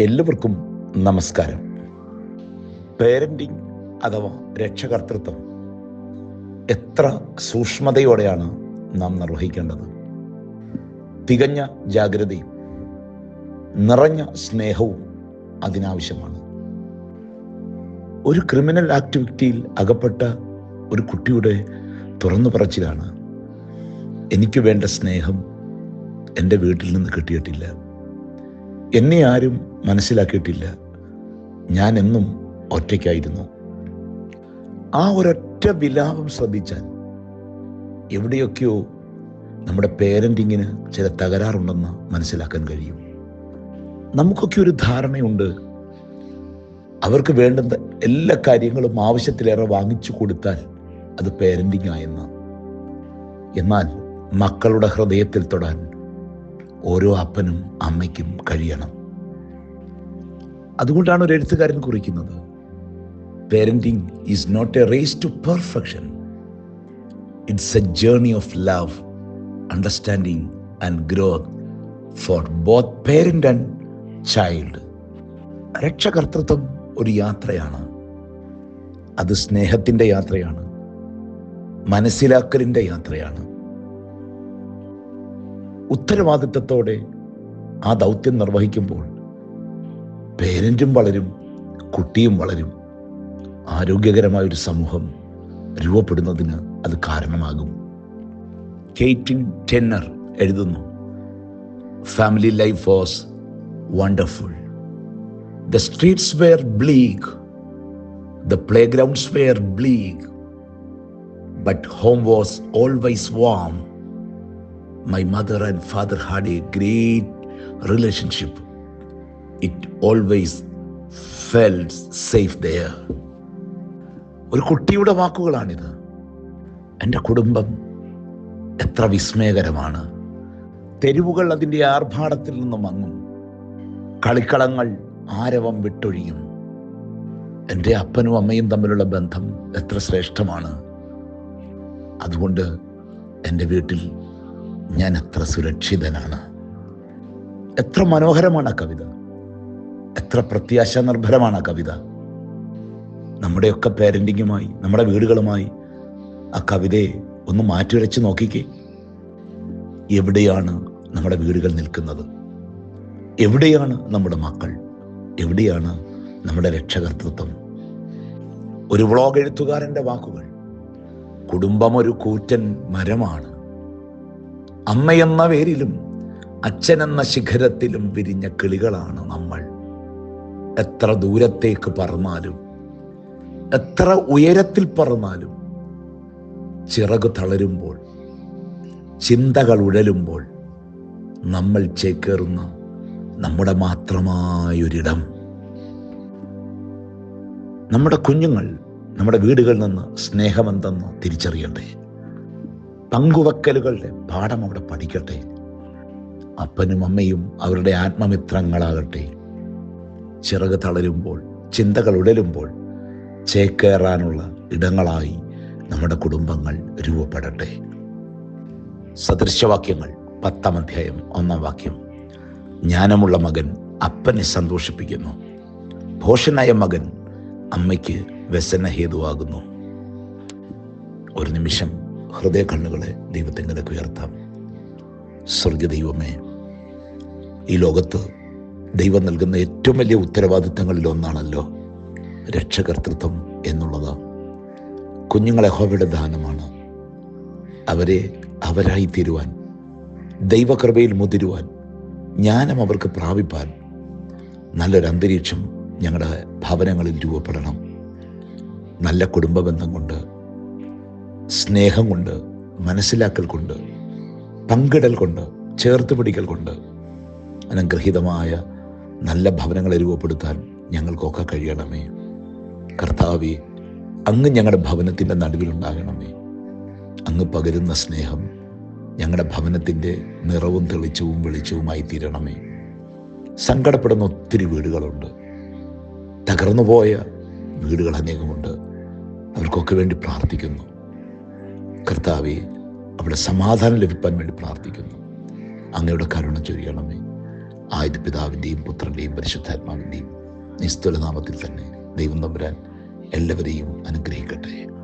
എല്ലാവർക്കും നമസ്കാരം. പേരന്റിങ് അഥവാ രക്ഷകർത്തൃത്വം എത്ര സൂക്ഷ്മതയോടെയാണ് നാം നിർവഹിക്കേണ്ടത്? തികഞ്ഞ ജാഗ്രതയും നിറഞ്ഞ സ്നേഹവും അതിനാവശ്യമാണ്. ഒരു ക്രിമിനൽ ആക്ടിവിറ്റിയിൽ അകപ്പെട്ട ഒരു കുട്ടിയുടെ തുറന്നു പറച്ചിലാണ് എനിക്ക് വേണ്ട സ്നേഹം എന്റെ വീട്ടിൽ നിന്ന് കിട്ടിയിട്ടില്ല. എന്നെ ആരും മനസ്സിലാക്കിയിട്ടില്ല. ഞാൻ എന്നും ഒറ്റയ്ക്കായിരുന്നു. ആ ഒരൊറ്റ വിലാപം ശ്രദ്ധിച്ചാൽ എവിടെയൊക്കെയോ നമ്മുടെ പേരന്റിങ്ങിന് ചില തകരാറുണ്ടെന്ന് മനസ്സിലാക്കാൻ കഴിയും. നമുക്കൊക്കെ ഒരു ധാരണയുണ്ട്. അവർക്ക് വേണ്ടുന്ന എല്ലാ കാര്യങ്ങളും ആവശ്യത്തിലേറെ വാങ്ങിച്ചു കൊടുത്താൽ അത് പേരന്റിങ് ആയെന്ന്. എന്നാൽ മക്കളുടെ ഹൃദയത്തിൽ തൊടാൻ ഓരോ അപ്പനും അമ്മയ്ക്കും കഴിയണം. അതുകൊണ്ടാണ് ഒരു എഴുത്തുകാരൻ കുറിക്കുന്നത് parenting is not a race to perfection it's a journey of love understanding and growth for both parent and child രക്ഷകർത്തൃത്വം ഒരു യാത്രയാണ്. അത് സ്നേഹത്തിന്റെ യാത്രയാണ്. മനസ്സിലാക്കലിന്റെ യാത്രയാണ്. ഉത്തരവാദിത്തത്തോടെ ആ ദൗത്യം നിർവഹിക്കുമ്പോൾ പേരന്റും വളരും കുട്ടിയും വളരും. ആരോഗ്യകരമായ ഒരു സമൂഹം രൂപപ്പെടുന്നതിന് അത് കാരണമാകും. കെയ്റ്റിൻ ടെന്നർ എഴുതുന്നു family life was wonderful the streets were bleak the playgrounds were bleak but home was always warm my mother and father had a great relationship. It always felt safe there. ഒരു കുട്ടിയുടെ വാക്കുകളാണിത്. എന്റെ കുടുംബം എത്ര വിസ്മയകരമാണ്. തെരുവുകൾ അതിന്റെ ആർഭാടത്തിൽ നിന്ന് മങ്ങും. കളിക്കളങ്ങൾ ആരവം വിട്ടൊഴിയും. എന്റെ അപ്പനും അമ്മയും തമ്മിലുള്ള ബന്ധം എത്ര ശ്രേഷ്ഠമാണ്. അതുകൊണ്ട് എന്റെ വീട്ടിൽ ഞാൻ എത്ര സുരക്ഷിതനാണ്. എത്ര മനോഹരമാണ് ആ കവിത. എത്ര പ്രത്യാശ നിർഭരമാണ് ആ കവിത. നമ്മുടെയൊക്കെ പേരന്റിങ്ങുമായി നമ്മുടെ വീടുകളുമായി ആ കവിതയെ ഒന്ന് മാറ്റിവരച്ച് നോക്കിക്കേ. എവിടെയാണ് നമ്മുടെ വീടുകൾ നിൽക്കുന്നത്? എവിടെയാണ് നമ്മുടെ മക്കൾ? എവിടെയാണ് നമ്മുടെ രക്ഷകർത്തൃത്വം? ഒരു വ്ളോഗ് എഴുത്തുകാരന്റെ വാക്കുകൾ. കുടുംബം ഒരു കൂറ്റൻ മരമാണ്. അമ്മയെന്ന പേരിലും അച്ഛനെന്ന ശിഖരത്തിലും വിരിഞ്ഞ കിളികളാണ് നമ്മൾ. എത്ര ദൂരത്തേക്ക് പറന്നാലും എത്ര ഉയരത്തിൽ പറന്നാലും ചിറക് തളരുമ്പോൾ ചിന്തകൾ ഉഴലുമ്പോൾ നമ്മൾ ചേക്കേറുന്ന നമ്മുടെ മാത്രമായൊരിടം. നമ്മുടെ കുഞ്ഞുങ്ങൾ നമ്മുടെ വീടുകളിൽ നിന്ന് സ്നേഹമെന്തെന്ന് തിരിച്ചറിയണ്ടേ? പങ്കുവെക്കലുകളുടെ പാഠം അവിടെ പഠിക്കട്ടെ. അപ്പനും അമ്മയും അവരുടെ ആത്മമിത്രങ്ങളാകട്ടെ. ചിറക് തളരുമ്പോൾ ചിന്തകൾ ഉടലുമ്പോൾ ചേക്കേറാനുള്ള ഇടങ്ങളായി നമ്മുടെ കുടുംബങ്ങൾ രൂപപ്പെടട്ടെ. സദൃശവാക്യങ്ങൾ പത്താം അധ്യായം ഒന്നാം വാക്യം. ജ്ഞാനമുള്ള മകൻ അപ്പനെ സന്തോഷിപ്പിക്കുന്നു. ഭോഷനായ മകൻ അമ്മയ്ക്ക് വ്യസനഹേതുവാകുന്നു. ഒരു നിമിഷം ഹൃദയ കണ്ണുകളെ ദൈവത്തിങ്കലേക്ക് ഉയർത്താം. സ്വർഗ ദൈവമേ ഈ ലോകത്ത് ദൈവം നൽകുന്ന ഏറ്റവും വലിയ ഉത്തരവാദിത്തങ്ങളിൽ ഒന്നാണല്ലോ രക്ഷകർത്തൃത്വം എന്നുള്ളത്. കുഞ്ഞുങ്ങളെ ഹോവയുടെ ദാനമാണ്. അവരെ അവരായി തീരുവാൻ ദൈവകൃപയിൽ മുതിരുവാൻ ജ്ഞാനം അവർക്ക് പ്രാപിപ്പാൻ നല്ലൊരു അന്തരീക്ഷം ഞങ്ങളുടെ ഭവനങ്ങളിൽ രൂപപ്പെടണം. നല്ല കുടുംബ ബന്ധം കൊണ്ട് സ്നേഹം കൊണ്ട് മനസ്സിലാക്കൽ കൊണ്ട് പങ്കിടൽ കൊണ്ട് ചേർത്ത് പിടിക്കൽ കൊണ്ട് അനുഗ്രഹീതമായ നല്ല ഭവനങ്ങളെ രൂപപ്പെടുത്താൻ ഞങ്ങൾക്കൊക്കെ കഴിയണമേ. കർത്താവെ അങ്ങ് ഞങ്ങളുടെ ഭവനത്തിന്റെ നടുവിലുണ്ടാകണമേ. അങ്ങ് പകരുന്ന സ്നേഹം ഞങ്ങളുടെ ഭവനത്തിന്റെ നിറവും തെളിച്ചവും വെളിച്ചവുമായി തീരണമേ. സങ്കടപ്പെടുന്ന ഒത്തിരി വീടുകളുണ്ട്. തകർന്നുപോയ വീടുകൾ അനേകമുണ്ട്. അവർക്കൊക്കെ വേണ്ടി പ്രാർത്ഥിക്കുന്നു. കർത്താവെ അവിടെ സമാധാനം ലഭിക്കാൻ വേണ്ടി പ്രാർത്ഥിക്കുന്നു. അങ്ങയുടെ കരുണ ചൊരിയണമേ. ആയത് പിതാവിന്റെയും പുത്രന്റെയും പരിശുദ്ധാത്മാവിന്റെയും നിസ്തുലനാമത്തിൽ തന്നെ ദൈവം നമ്പുരാൻ എല്ലാവരെയും അനുഗ്രഹിക്കട്ടെ.